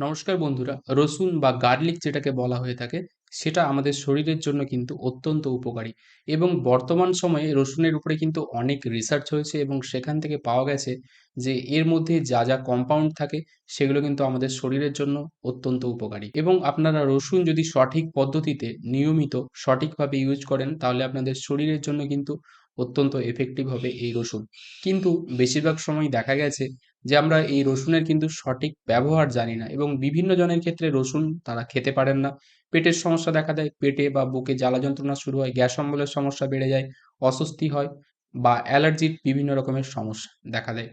নমস্কার বন্ধুরা, রসুন বা গার্লিক যেটাকে বলা হয়ে থাকে, সেটা আমাদের শরীরের জন্য কিন্তু অত্যন্ত উপকারী এবং বর্তমান সময়ে রসুনের উপরে কিন্তু অনেক রিসার্চ হয়েছে এবং সেখান থেকে পাওয়া গেছে যে এর মধ্যে যা যা কম্পাউন্ড থাকে, সেগুলো কিন্তু আমাদের শরীরের জন্য অত্যন্ত উপকারী এবং আপনারা রসুন যদি সঠিক পদ্ধতিতে, নিয়মিত সঠিকভাবে ইউজ করেন, তাহলে আপনাদের শরীরের জন্য কিন্তু অত্যন্ত এফেক্টিভ হবে এই রসুন। কিন্তু বেশিরভাগ সময় দেখা গেছে যে আমরা এই রসুনের কিন্তু সঠিক ব্যবহার জানি না এবং বিভিন্ন জনের ক্ষেত্রে রসুন তারা খেতে পারেন না। পেটের সমস্যা দেখা দেয়, পেটে বা বুকে জ্বালা যন্ত্রণা শুরু হয়, গ্যাস অম্বলের সমস্যা বেড়ে যায়, অস্বস্তি হয় বা অ্যালার্জির বিভিন্ন রকমের সমস্যা দেখা দেয়।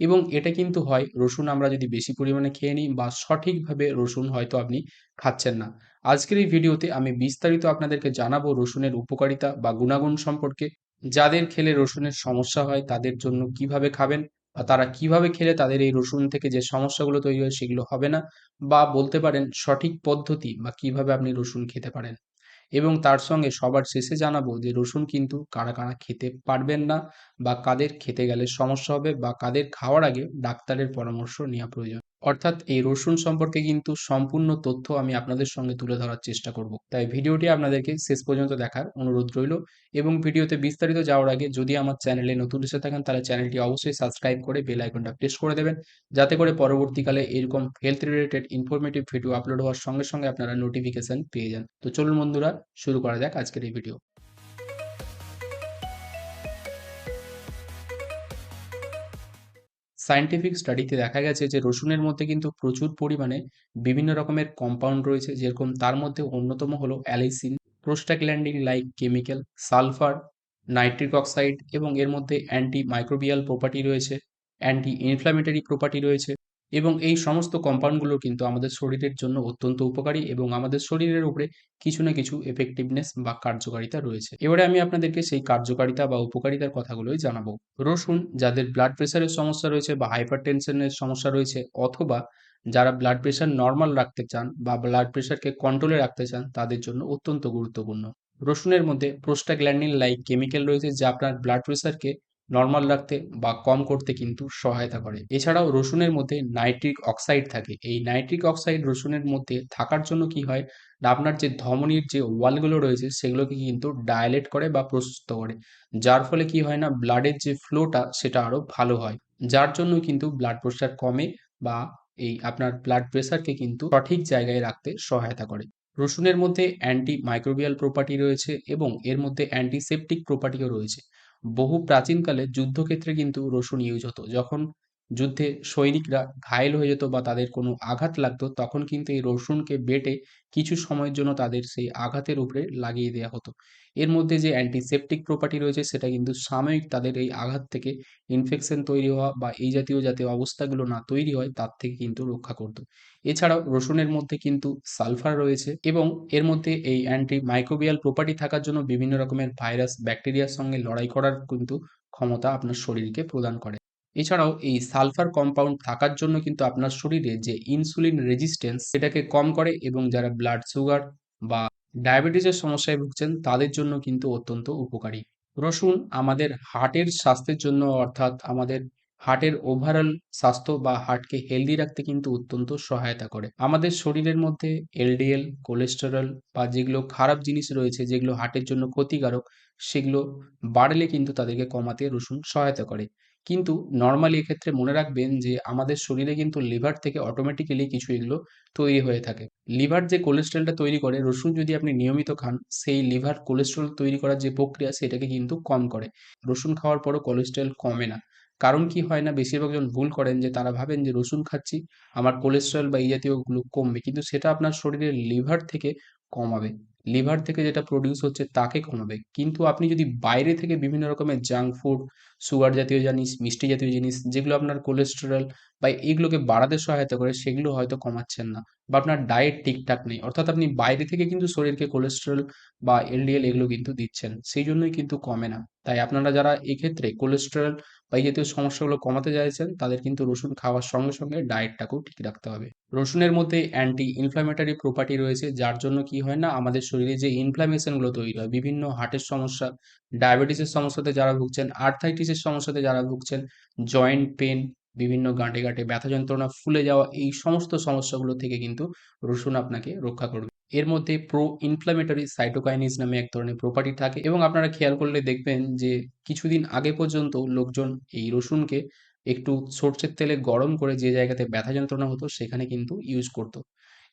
এবং এটা কিন্তু হয়, রসুন আমরা যদি বেশি পরিমাণে খেয়ে নিই বা সঠিকভাবে রসুন হয়তো আপনি খাচ্ছেন না। আজকের এই ভিডিওতে আমি বিস্তারিত আপনাদেরকে জানাব রসুনের উপকারিতা বা গুণাগুণ সম্পর্কে, যাদের খেলে রসুনের সমস্যা হয় তাদের জন্য কীভাবে খাবেন তারা কীভাবে খেলে তাদের এই রসুন থেকে যে সমস্যাগুলো তৈরি হয় সেগুলো হবে না বা বলতে পারেন সঠিক পদ্ধতি বা কীভাবে আপনি রসুন খেতে পারেন। এবং তার সঙ্গে সবার শেষে জানাব যে রসুন কিন্তু কারা কারা খেতে পারবেন না বা কাদের খেতে গেলে সমস্যা হবে বা কাদের খাওয়ার আগে ডাক্তারের পরামর্শ নেওয়া প্রয়োজন। অর্থাৎ এই রসুন সম্পর্কে কিন্তু সম্পূর্ণ তথ্য আমি আপনাদের সঙ্গে তুলে ধরার চেষ্টা করব। তাই ভিডিওটি আপনাদেরকে শেষ পর্যন্ত দেখার অনুরোধ রইল এবং ভিডিওতে বিস্তারিত যাওয়ার আগে যদি আমার চ্যানেলে নতুন এসে থাকেন তাহলে চ্যানেলটি অবশ্যই সাবস্ক্রাইব করে বেল আইকনটা প্রেস করে দেবেন যাতে করে পরবর্তীকালে এরকম health related informative video upload হওয়ার সঙ্গে সঙ্গে আপনারা নোটিফিকেশন পেয়ে যান। তো চলুন বন্ধুরা, শুরু করা যাক আজকের এই ভিডিও সায়েন্টিফিক স্টাডিতে দেখা গেছে যে রসুনের মধ্যে কিন্তু প্রচুর পরিমাণে বিভিন্ন রকমের কম্পাউন্ড রয়েছে, যেরকম তার মধ্যে অন্যতম হলো allicin prostaglandin like chemical sulphur nitric oxide এবং এর মধ্যে অ্যান্টি মাইক্রোবিয়াল প্রপার্টি রয়েছে অ্যান্টি ইনফ্ল্যামেটরি প্রপার্টি রয়েছে। এবং এই সমস্ত কম্পাউন্ডগুলো কিন্তু আমাদের শরীরের জন্য অত্যন্ত উপকারী এবং আমাদের শরীরের উপরে কিছু না কিছু এফেক্টিভনেস বা কার্যকারিতা রয়েছে। এবারে আমি আপনাদেরকে সেই কার্যকারিতা বা উপকারিতার কথাগুলোই জানাব। রসুন, যাদের ব্লাড প্রেশারের সমস্যা রয়েছে বা হাইপার টেনশনের সমস্যা রয়েছে অথবা যারা ব্লাড প্রেশার নর্মাল রাখতে চান বা ব্লাড প্রেশারকে কন্ট্রোলে রাখতে চান, তাদের জন্য অত্যন্ত গুরুত্বপূর্ণ। রসুনের মধ্যে প্রোস্টাগ্ল্যান্ডিন লাইক কেমিক্যাল রয়েছে যা আপনার ব্লাড প্রেশারকে নর্মাল রাখতে বা কম করতে কিন্তু সহায়তা করে। এছাড়াও রসুনের মধ্যে নাইট্রিক অক্সাইড থাকে। এই নাইট্রিক অক্সাইড রসুনের মধ্যে থাকার জন্য কি হয়? আপনার যে ধমনির যে ওয়ালগুলো রয়েছে, সেগুলোকে কিন্তু ডায়ালেট করে বা প্রস্তুত করে। যার ফলে কি হয় না? ব্লাডের যে ফ্লোটা সেটা আরও ভালো হয়। যার জন্য কিন্তু ব্লাড প্রেশার কমে বা এই আপনার ব্লাড প্রেশারকে কিন্তু সঠিক জায়গায় রাখতে সহায়তা করে। রসুনের মধ্যে অ্যান্টি মাইক্রোবিয়াল প্রপার্টি রয়েছে এবং এর মধ্যে অ্যান্টিসেপটিক প্রপার্টিও রয়েছে। বহু প্রাচীনকালে যুদ্ধক্ষেত্রে কিন্তু রসুন ইউজ হতো। যখন যুদ্ধে সৈনিকরা ঘায়েল হয়ে যেত বা তাদের কোনো আঘাত লাগতো, তখন কিন্তু এই রসুনকে বেটে কিছু সময়ের জন্য তাদের সেই আঘাতের উপরে লাগিয়ে দেওয়া হতো। এর মধ্যে যে অ্যান্টিসেপটিক প্রপার্টি রয়েছে, সেটা কিন্তু সাময়িক তাদের এই আঘাত থেকে ইনফেকশন তৈরি হওয়া বা এই জাতীয় যাতে অবস্থাগুলো না তৈরি হয়, তার থেকে কিন্তু রক্ষা করত। এছাড়াও রসুনের মধ্যে কিন্তু সালফার রয়েছে এবং এর মধ্যে এই অ্যান্টি মাইক্রোবিয়াল প্রপার্টি থাকার জন্য বিভিন্ন রকমের ভাইরাস ব্যাকটেরিয়ার সঙ্গে লড়াই করার কিন্তু ক্ষমতা আপনার শরীরকে প্রদান করে। এছাড়াও এই সালফার কম্পাউন্ড থাকার জন্য কিন্তু আপনার শরীরে যে ইনসুলিন রেজিস্ট্যান্স, সেটাকে কম করে এবং যারা ব্লাড সুগার বা ডায়াবেটিসের সমস্যায় ভুগছেন, তাদের জন্য কিন্তু অত্যন্ত উপকারী। রসুন আমাদের হার্টের স্বাস্থ্যের জন্য, অর্থাৎ আমাদের হার্টের ওভারঅল স্বাস্থ্য বা হার্টকে হেলদি রাখতে কিন্তু অত্যন্ত সহায়তা করে। আমাদের শরীরের মধ্যে এলডিএল, কোলেস্টেরল বা যেগুলো খারাপ জিনিস রয়েছে, যেগুলো হার্টের জন্য ক্ষতিকারক, সেগুলো বাড়লে কিন্তু তাদেরকে কমাতে রসুন সহায়তা করে। কিন্তু নর্মালি এক্ষেত্রে মনে রাখবেন যে আমাদের শরীরে কিন্তু লিভার থেকে অটোমেটিক্যালি কিছু এগুলো তৈরি হয়ে থাকে। লিভার যে কোলেস্ট্রলটা তৈরি করে, রসুন যদি আপনি নিয়মিত খান, সেই লিভার কোলেস্ট্রল তৈরি করার যে প্রক্রিয়া, সেটাকে কিন্তু কম করে। রসুন খাওয়ার পরও কোলেস্ট্রল কমে না। কারণ কি হয় না, বেশিরভাগ জন ভুল করেন যে তারা ভাবেন যে রসুন খাচ্ছি, আমার কোলেস্ট্রল বা এই জাতীয়গুলো কমবে। কিন্তু সেটা আপনার শরীরের লিভার থেকে কমাবে। লিভার থেকে যেটা প্রডিউস হচ্ছে তাকে কমাবে। কিন্তু আপনি যদি বাইরে থেকে বিভিন্ন রকমের জাঙ্ক ফুড সুগার জাতীয় জিনিস, মিষ্টি জাতীয় জিনিস, যেগুলো আপনার কোলেস্টেরল বা এগুলোকে বাড়াতে সহায়তা করে, সেগুলো হয়তো কমাচ্ছেন না বা আপনার ডায়েট ঠিকঠাক নেই। অর্থাৎ আপনি বাইরে থেকে কিন্তু শরীরকে কোলেস্টেরল বা এলডিএল এগুলো কিন্তু দিচ্ছেন। সেই জন্যই কিন্তু কমে না। তাই আপনারা যারা এক্ষেত্রে কোলেস্টেরল বা এই জাতীয় সমস্যাগুলো কমাতে চাইছেন তাদের কিন্তু রসুন খাওয়ার সঙ্গে সঙ্গে ডায়েটটাকেও ঠিক রাখতে হবে। রসুনের মধ্যে অ্যান্টি ইনফ্ল্যামেটারি প্রপার্টি রয়েছে যার জন্য কি হয় না আমাদের শরীরে যে ইনফ্ল্যামেশনগুলো তৈরি হয় বিভিন্ন হার্টের সমস্যা ডায়াবেটিসের সমস্যাতে যারা ভুগছেন আর্থাইটিসের সমস্যাতে যারা ভুগছেন জয়েন্ট পেন বিভিন্ন গাঁটে, গাঁটে ব্যথা যন্ত্রণা, ফুলে যাওয়া এই সমস্ত সমস্যাগুলো থেকে কিন্তু রসুন আপনাকে রক্ষা করবে। এর মধ্যে প্রো ইনফ্ল্যামেটরি সাইটোকাইনিস নামে এক ধরনের প্রপার্টি থাকে এবং আপনারা খেয়াল করলে দেখবেন যে কিছুদিন আগে পর্যন্ত লোকজন এই রসুনকে একটু সর্ষের তেলে গরম করে যে জায়গাতে ব্যথা যন্ত্রণা হতো, সেখানে কিন্তু ইউজ করত।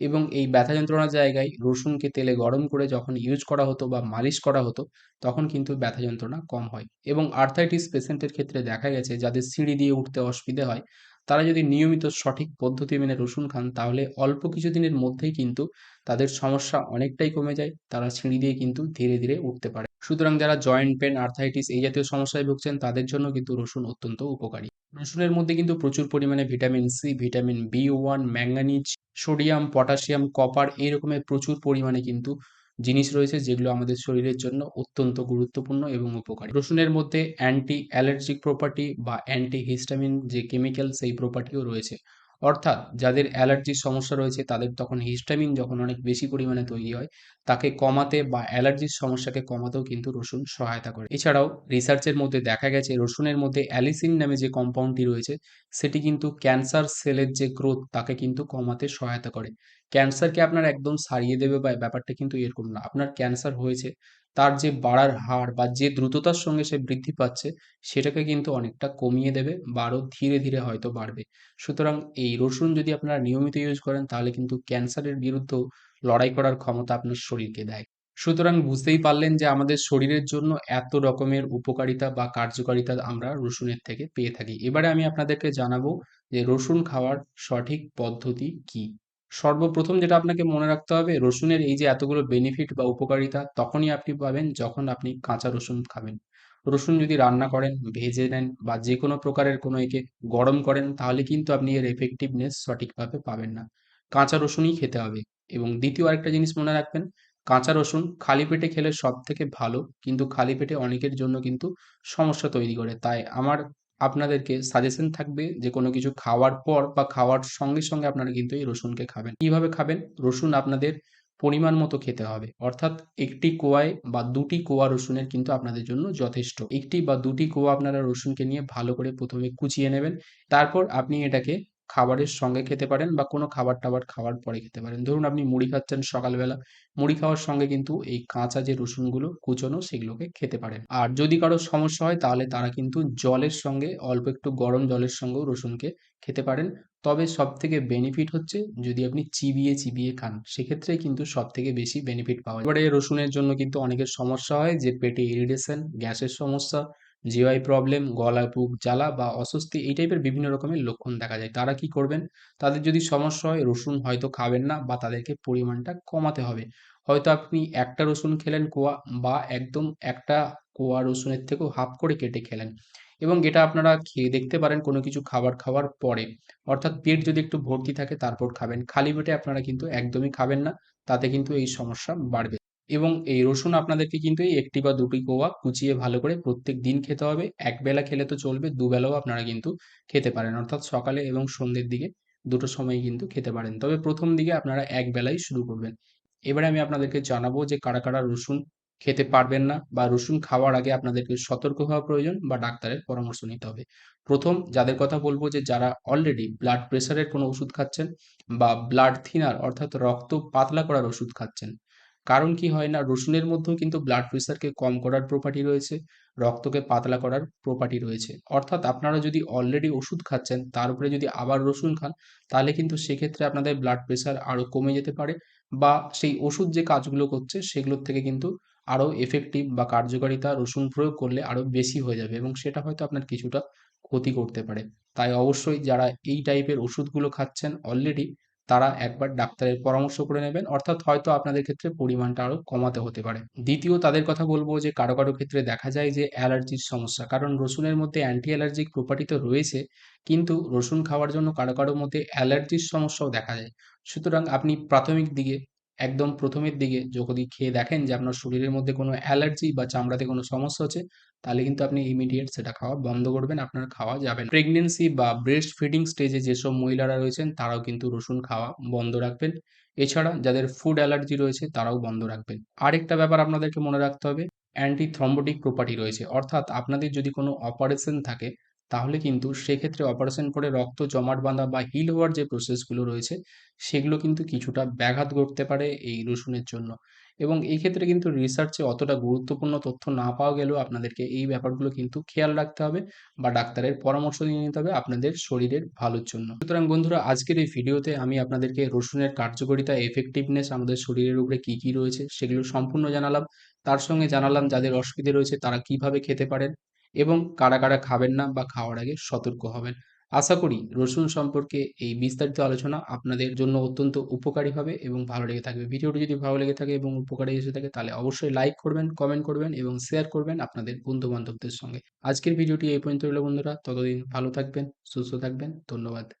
এবং এই ব্যথা যন্ত্রণার জায়গায় রসুনকে তেলে গরম করে যখন ইউজ করা হতো বা মালিশ করা হতো, তখন কিন্তু ব্যথা যন্ত্রণা কম হয়। এবং আর্থাইটিস পেশেন্টের ক্ষেত্রে দেখা গেছে, যাদের সিঁড়ি দিয়ে উঠতে অসুবিধে হয়, তারা যদি নিয়মিত সঠিক পদ্ধতি মেনে রসুন খান, তাহলে অল্প কিছুদিনের মধ্যেই কিন্তু তাদের সমস্যা অনেকটাই কমে যায়। তারা সিঁড়ি দিয়ে কিন্তু ধীরে ধীরে উঠতে পারে। সুতরাং যারা জয়েন্ট পেন আর্থাইটিস এই জাতীয় সমস্যায় ভুগছেন, তাদের জন্য কিন্তু রসুন অত্যন্ত উপকারী। রসুনের মধ্যে কিন্তু প্রচুর পরিমাণে vitamin C vitamin B one manganese sodium, potassium, copper এই রকমের প্রচুর পরিমাণে কিন্তু জিনিস রয়েছে যেগুলো আমাদের শরীরের জন্য অত্যন্ত গুরুত্বপূর্ণ এবং উপকারী। রসুনের মধ্যে অ্যান্টি অ্যালার্জিক প্রপার্টি বা অ্যান্টি হিস্টামিন যে কেমিক্যাল সেই প্রপার্টিও রয়েছে। অর্থাৎ যাদের অ্যালার্জির সমস্যা রয়েছে, তাদের তখন হিস্টামিন যখন অনেক বেশি পরিমাণে তৈরি হয়, তাকে কমাতে বা অ্যালার্জির সমস্যাকে কমাতেও কিন্তু রসুন সহায়তা করে। এছাড়াও রিসার্চের মধ্যে দেখা গেছে, রসুনের মধ্যে অ্যালিসিন নামে যে কম্পাউন্ডটি রয়েছে, সেটি কিন্তু ক্যান্সার সেলের যে গ্রোথ তাকে কিন্তু কমাতে সহায়তা করে। ক্যান্সারকে আপনার একদম সারিয়ে দেবে বা ব্যাপারটা কিন্তু এরকম না। আপনার ক্যান্সার হয়েছে তার যে বাড়ার হার বা যে দ্রুততার সঙ্গে সে বৃদ্ধি পাচ্ছে, সেটাকে কিন্তু অনেকটা কমিয়ে দেবে বা আরও ধীরে ধীরে হয়তো বাড়বে। সুতরাং এই রসুন যদি আপনারা নিয়মিত ইউজ করেন, তাহলে কিন্তু ক্যান্সারের বিরুদ্ধেও লড়াই করার ক্ষমতা আপনার শরীরকে দেয়। সুতরাং বুঝতেই পারলেন যে আমাদের শরীরের জন্য এত রকমের উপকারিতা বা কার্যকারিতা আমরা রসুনের থেকে পেয়ে থাকি। এবারে আমি আপনাদেরকে জানাব যে রসুন খাওয়ার সঠিক পদ্ধতি কি। সর্বপ্রথম যেটা আপনাকে মনে রাখতে হবে, রসুনের এই যে এতগুলো বেনিফিট বা উপকারিতা তখনই আপনি পাবেন যখন আপনি কাঁচা রসুন খাবেন। রসুন যদি রান্না করেন, ভেজে নেন বা যে কোনো প্রকারের কোনো একে গরম করেন, তাহলে কিন্তু আপনি এর এফেক্টিভনেস সঠিকভাবে পাবেন না। কাঁচা রসুনই খেতে হবে। এবং দ্বিতীয় আরেকটা জিনিস মনে রাখবেন, কাঁচা রসুন খালি পেটে খেলে সব থেকে ভালো, কিন্তু খালি পেটে অনেকের জন্য কিন্তু সমস্যা তৈরি করে। তাই আমার আপনাদেরকে সাজেশন থাকবে যে কোনো কিছু খাওয়ার পর বা খাওয়ার সঙ্গে সঙ্গে আপনারা কিন্তু এই রসুনকে খাবেন। কীভাবে খাবেন? রসুন আপনাদের পরিমাণ মতো খেতে হবে। অর্থাৎ একটি কোয়ায় বা দুটি কোয়া রসুনের কিন্তু আপনাদের জন্য যথেষ্ট। একটি বা দুটি কোয়া আপনারা রসুনকে নিয়ে ভালো করে প্রথমে কুচিয়ে নেবেন। তারপর আপনি এটাকে খাবারের সঙ্গে খেতে পারেন বা কোনো খাবার টাবার খাওয়ার পরে খেতে পারেন। ধরুন আপনি মুড়ি খাচ্ছেন সকালবেলা, মুড়ি খাওয়ার সঙ্গে কিন্তু এই কাঁচা যে রসুনগুলো কুচনো সেগুলোকে খেতে পারেন। আর যদি কারও সমস্যা হয় তাহলে তারা কিন্তু জলের সঙ্গে, অল্প একটু গরম জলের সঙ্গেও রসুনকে খেতে পারেন। তবে সব থেকে বেনিফিট হচ্ছে যদি আপনি চিবিয়ে চিবিয়ে খান, সেক্ষেত্রে কিন্তু সব থেকে বেশি বেনিফিট পাওয়া যায়। এবারে রসুনের জন্য কিন্তু অনেকের সমস্যা হয় যে পেটে ইরিটেশন গ্যাসের সমস্যা জিওআই প্রবলেম গলা, বুক জ্বালা বা অস্বস্তি এই টাইপের বিভিন্ন রকমের লক্ষণ দেখা যায়। তারা কি করবেন? তাদের যদি সমস্যা হয়, রসুন হয়তো খাবেন না বা তাদেরকে পরিমাণটা কমাতে হবে। হয়তো আপনি একটা রসুন খেলেন কোয়া বা একদম একটা কোয়া রসুনের থেকেও হাফ করে কেটে খেলেন এবং এটা আপনারা খেয়ে দেখতে পারেন কোনো কিছু খাবার খাওয়ার পরে। অর্থাৎ পেট যদি একটু ভর্তি থাকে তারপর খাবেন। খালি পেটে আপনারা কিন্তু একদমই খাবেন না, তাতে কিন্তু এই সমস্যা বাড়বে। এবং এই রসুন আপনাদেরকে কিন্তু এই একটি বা দুটি কোয়া কুচিয়ে ভালো করে প্রত্যেক দিন খেতে হবে। একবেলা খেলে তো চলবে দুবেলাও আপনারা কিন্তু খেতে পারেন। অর্থাৎ সকালে এবং সন্ধ্যের দিকে দুটো সময় কিন্তু খেতে পারেন। তবে প্রথম দিকে আপনারা এক বেলাই শুরু করবেন। এবারে আমি আপনাদেরকে জানাব যে কারা কারা রসুন খেতে পারবেন না বা রসুন খাওয়ার আগে আপনাদেরকে সতর্ক হওয়া প্রয়োজন বা ডাক্তারের পরামর্শ নিতে হবে। প্রথম যাদের কথা বলব যে যারা অলরেডি ব্লাড প্রেশারের কোনো ওষুধ খাচ্ছেন বা ব্লাড থিনার অর্থাৎ রক্ত পাতলা করার ওষুধ খাচ্ছেন কারণ কি হয় না? রসুনের মধ্যেও কিন্তু ব্লাড প্রেশারকে কম করার প্রপার্টি রয়েছে, রক্তকে পাতলা করার প্রপার্টি রয়েছে। অর্থাৎ আপনারা যদি অলরেডি ওষুধ খাচ্ছেন, তার উপরে যদি আবার রসুন খান, তাহলে কিন্তু সেক্ষেত্রে আপনাদের ব্লাড প্রেশার আরও কমে যেতে পারে বা সেই ওষুধ যে কাজগুলো করছে, সেগুলোর থেকে কিন্তু আরও এফেক্টিভ বা কার্যকারিতা রসুন প্রয়োগ করলে আরও বেশি হয়ে যাবে এবং সেটা হয়তো আপনার কিছুটা ক্ষতি করতে পারে। তাই অবশ্যই যারা এই টাইপের ওষুধগুলো খাচ্ছেন অলরেডি তারা একবার ডাক্তারের পরামর্শ করে নেবেন। অর্থাৎ হয়তো আপনাদের ক্ষেত্রে পরিমাণটা আরও কমাতে হতে পারে। দ্বিতীয়, তাদের কথা বলব যে কারও কারও ক্ষেত্রে দেখা যায় যে অ্যালার্জির সমস্যা। কারণ রসুনের মধ্যে অ্যান্টি অ্যালার্জিক প্রপার্টি তো রয়েছে, কিন্তু রসুন খাওয়ার জন্য কারও কারও মধ্যে অ্যালার্জির সমস্যাও দেখা যায়। সুতরাং আপনি প্রাথমিক দিকে একদম প্রথমের দিকে যদি খেয়ে দেখেন যে আপনার শরীরের মধ্যে কোনো অ্যালার্জি বা চামড়াতে কোনো সমস্যা হচ্ছে, তাহলে কিন্তু আপনি ইমিডিয়েট সেটা খাওয়া বন্ধ করবেন, আপনার খাওয়া যাবে না। প্রেগনেন্সি বা ব্রেস্ট ফিডিং স্টেজে যেসব মহিলারা রয়েছেন, তারাও কিন্তু রসুন খাওয়া বন্ধ রাখবেন। এছাড়া যাদের ফুড অ্যালার্জি রয়েছে, তারাও বন্ধ রাখবেন। আরেকটা ব্যাপার আপনাদেরকে মনে রাখতে হবে অ্যান্টি থ্রম্বোটিক প্রপার্টি রয়েছে। অর্থাৎ আপনাদের যদি কোনো অপারেশন থাকে তাহলে কিন্তু সেক্ষেত্রে অপারেশন করে রক্ত, জমাট বাঁধা বা হিল হওয়ার যে প্রসেসগুলো রয়েছে, সেগুলো কিন্তু কিছুটা ব্যাঘাত ঘটতে পারে এই রসুনের জন্য। এবং এই ক্ষেত্রে কিন্তু রিসার্চে অতটা গুরুত্বপূর্ণ তথ্য না পাওয়া গেলেও আপনাদেরকে এই ব্যাপারগুলো কিন্তু খেয়াল রাখতে হবে বা ডাক্তারের পরামর্শ নিয়ে নিতে হবে আপনাদের শরীরের ভালোর জন্য। সুতরাং বন্ধুরা, আজকের এই ভিডিওতে আমি আপনাদেরকে রসুনের কার্যকারিতা এফেক্টিভনেস আমাদের শরীরের উপরে কী কী রয়েছে সেগুলো সম্পূর্ণ জানালাম। তার সঙ্গে জানালাম যাদের অসুবিধে রয়েছে তারা কীভাবে খেতে পারেন এবং কারা কারা খাবেন না বা খাওয়ার আগে সতর্ক হবেন। আশা করি রসুন সম্পর্কে এই বিস্তারিত আলোচনা আপনাদের জন্য অত্যন্ত উপকারী হবে এবং ভালো লেগে থাকবে। ভিডিওটি যদি ভালো লেগে থাকে এবং উপকারী এসে থাকে তাহলে অবশ্যই লাইক করবেন কমেন্ট করবেন এবং শেয়ার করবেন আপনাদের বন্ধু বান্ধবদের সঙ্গে। আজকের ভিডিওটি এই পর্যন্ত রইল বন্ধুরা। ততদিন ভালো থাকবেন, সুস্থ থাকবেন। ধন্যবাদ।